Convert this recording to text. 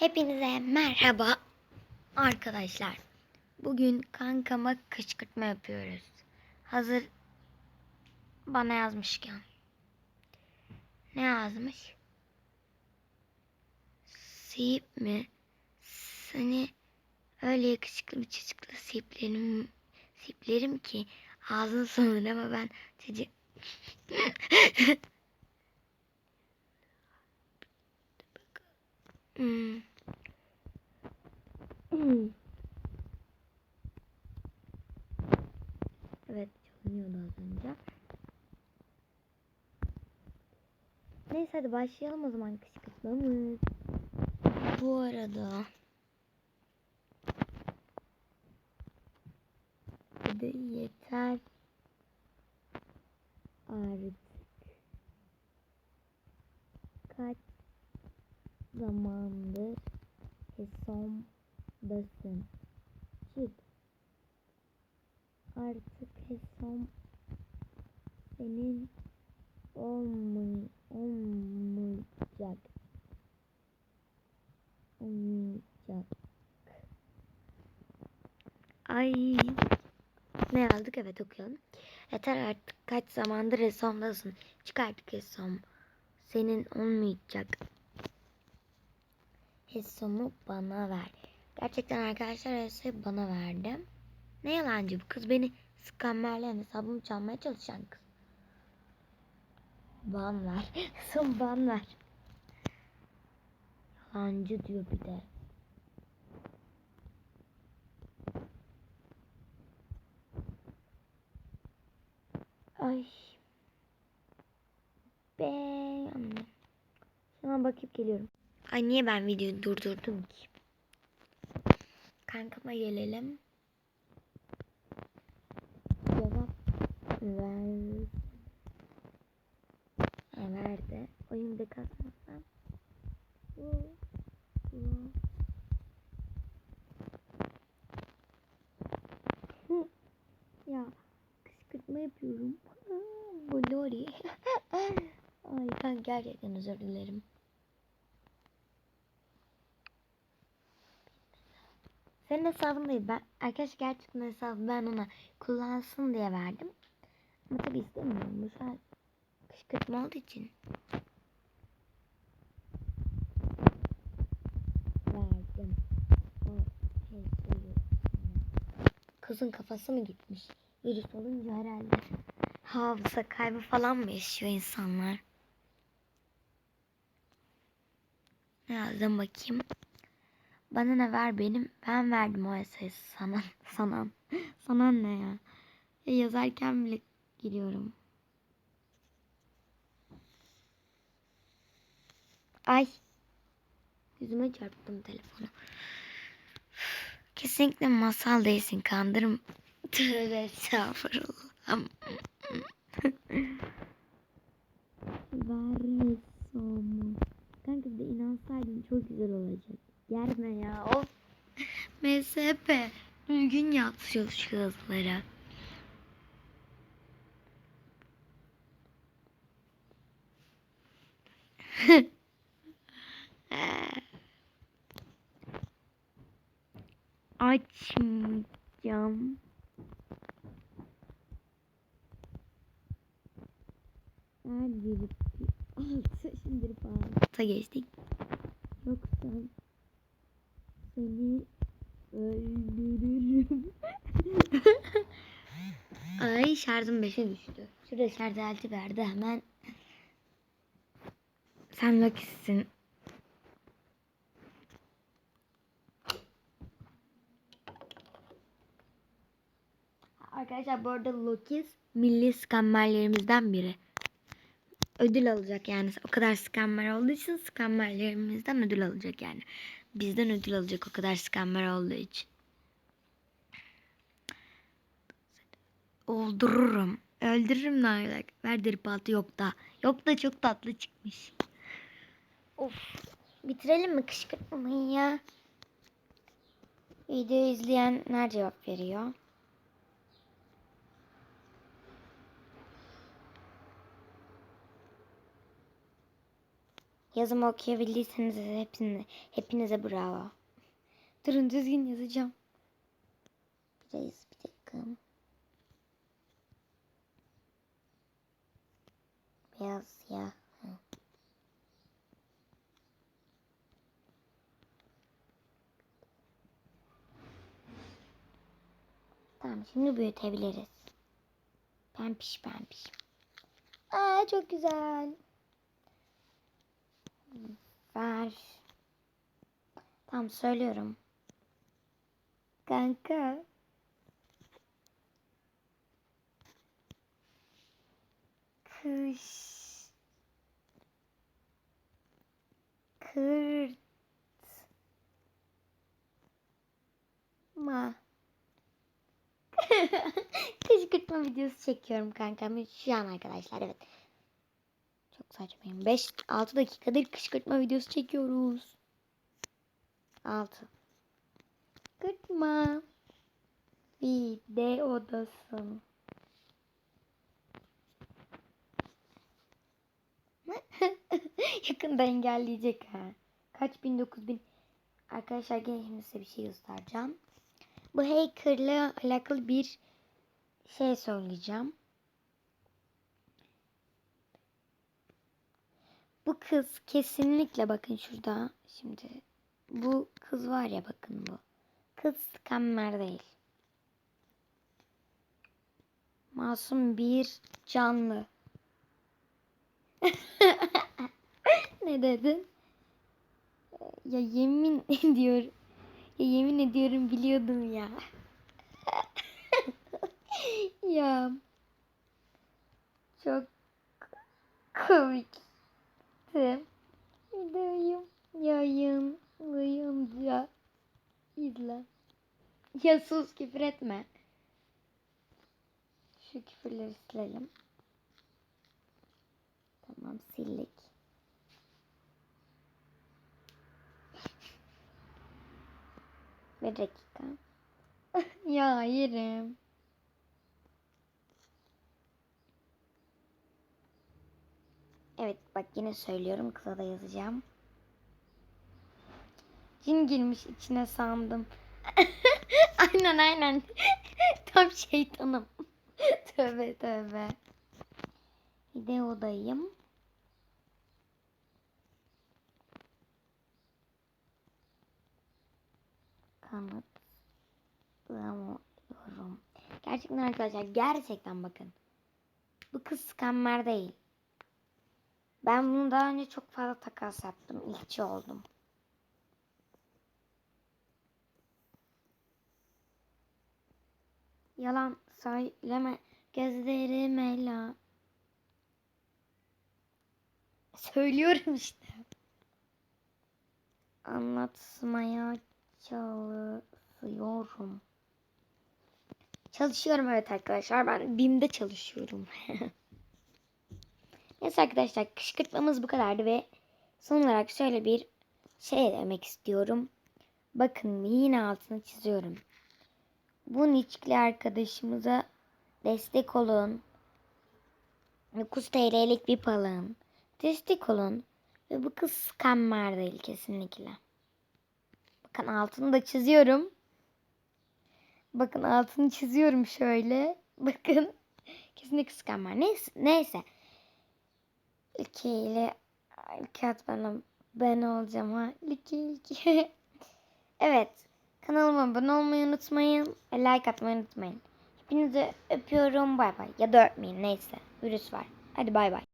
Hepinize merhaba arkadaşlar. Bugün kankama kışkırtma yapıyoruz. Hazır bana yazmışken. Ne yazmış? Seyip mi? Seni öyle yakışıklı bir çocukla seyiplerim, seyiplerim ki ağzın sonunda ama ben çocuk... hmm. Evet çalınıyordu az önce. Neyse hadi başlayalım o zaman kışkırtmamız. Bu arada Hadi yeter artık. Kaç zamandır hesomdasın. Çık. Artık hesom senin olmay olmayacak. Olmayacak. Ay. Ne yazdık? Evet okuyalım. Yeter artık kaç zamandır hesomdasın. Çık artık hesom. Senin olmayacak. Hesomu bana ver. Gerçekten arkadaşlar hesabı bana verdi. Ne yalancı bu kız beni skammerleyen hesabımı çalmaya çalışan kız. Ban ver. Son ban ver. Yalancı diyor bir de. Ay. Be anne. Bakıp geliyorum. Ay niye ben videoyu durdurdum ki? Kankama gelelim. Cevap ver. Ha, verdi. Oyunda kazanırsam. Bu. Bu. Hı. ya kışkırtma yapıyorum. Blori. Ay ben gerçekten özür dilerim. Senin hesabın değil. Ben, arkadaş gerçekten hesabı ben ona kullansın diye verdim. Ama tabii istemiyorum. Bu an kışkırtma olduğu için. Verdim. Şey. Kızın kafası mı gitmiş? Virüs olunca herhalde hafıza kaybı falan mı yaşıyor insanlar? Ne yazdım bakayım. Bana ne ver benim? Ben verdim o esayı sana. Sana. Sana ne ya? ya yazarken bile giriyorum. Ay. Yüzüme çarptım telefonu. Kesinlikle masal değilsin kandırım. Tövbe estağfurullah. Ver somu. Kanka bir de inansaydın çok güzel olacak. Germe ya. Of. MSP. Düzgün şu hızlara. Açmayacağım. Her girip altı şimdi alta geçtik. Yoksa seni öldürürüm. Ay şarjım 5'e düştü. Şurada şarj aleti verdi hemen. Sen Lucky'sin. Arkadaşlar bu arada Lucky's milli skammerlerimizden biri. Ödül alacak yani. O kadar skammer olduğu için skammerlerimizden ödül alacak yani. Bizden ödül alacak o kadar skammer olduğu için. Oldururum. Öldürürüm ne olacak? Ver altı yok da. Yok da çok tatlı çıkmış. Of. Bitirelim mi kışkırtmayı ya? Video izleyenler cevap veriyor. Yazımı okuyabildiyseniz hepinize, hepinize bravo. Durun düzgün yazacağım. Biraz bir dakika. Beyaz ya. Tamam şimdi büyütebiliriz. Pempiş pempiş. Aa çok güzel. Ver. Tamam söylüyorum. Kanka. Kış. Kırt. Ma. Kışkırtma videosu çekiyorum kankam. Şu an arkadaşlar evet. Çok saçmayım. 5-6 dakikadır kışkırtma videosu çekiyoruz. 6. Kışkırtma. Videodasın. Yakında engelleyecek ha. Kaç bin dokuz bin. Arkadaşlar gene şimdi size bir şey göstereceğim. Bu hackerla alakalı bir şey söyleyeceğim. Bu kız kesinlikle bakın şurada. Şimdi bu kız var ya bakın bu. Kız scammer değil. Masum bir canlı. ne dedin? Ya yemin ediyor. Ya yemin ediyorum biliyordum ya. ya. Çok komikti. Videoyu yayınlayınca izle. Ya sus küfür etme. Şu küfürleri silelim. Tamam sildik. Bir dakika. ya yerim. Evet bak yine söylüyorum kısa da yazacağım. Cin girmiş içine sandım. aynen aynen. Tam şeytanım. tövbe tövbe. Videodayım. Kanıtlamıyorum. Gerçekten arkadaşlar gerçekten bakın. Bu kız scammer değil. Ben bunu daha önce çok fazla takas yaptım. İlkçi oldum. Yalan söyleme gözlerime la. Söylüyorum işte. Anlatmaya çalışıyorum. Çalışıyorum evet arkadaşlar. Ben BİM'de çalışıyorum. Neyse arkadaşlar kışkırtmamız bu kadardı ve son olarak şöyle bir şey demek istiyorum. Bakın yine altını çiziyorum. Bu niçkili arkadaşımıza destek olun. 9 TL'lik bir alın. Destek olun. Ve bu kız scammer değil kesinlikle. Bakın altını da çiziyorum. Bakın altını çiziyorum şöyle. Bakın. Kesinlikle scammer. Neyse. neyse. İlki ile bana ben olacağım ha. İlki ilki. evet. Kanalıma abone olmayı unutmayın. Ve like atmayı unutmayın. Hepinizi öpüyorum. Bay bay. Ya da öpmeyin. Neyse. Virüs var. Hadi bay bay.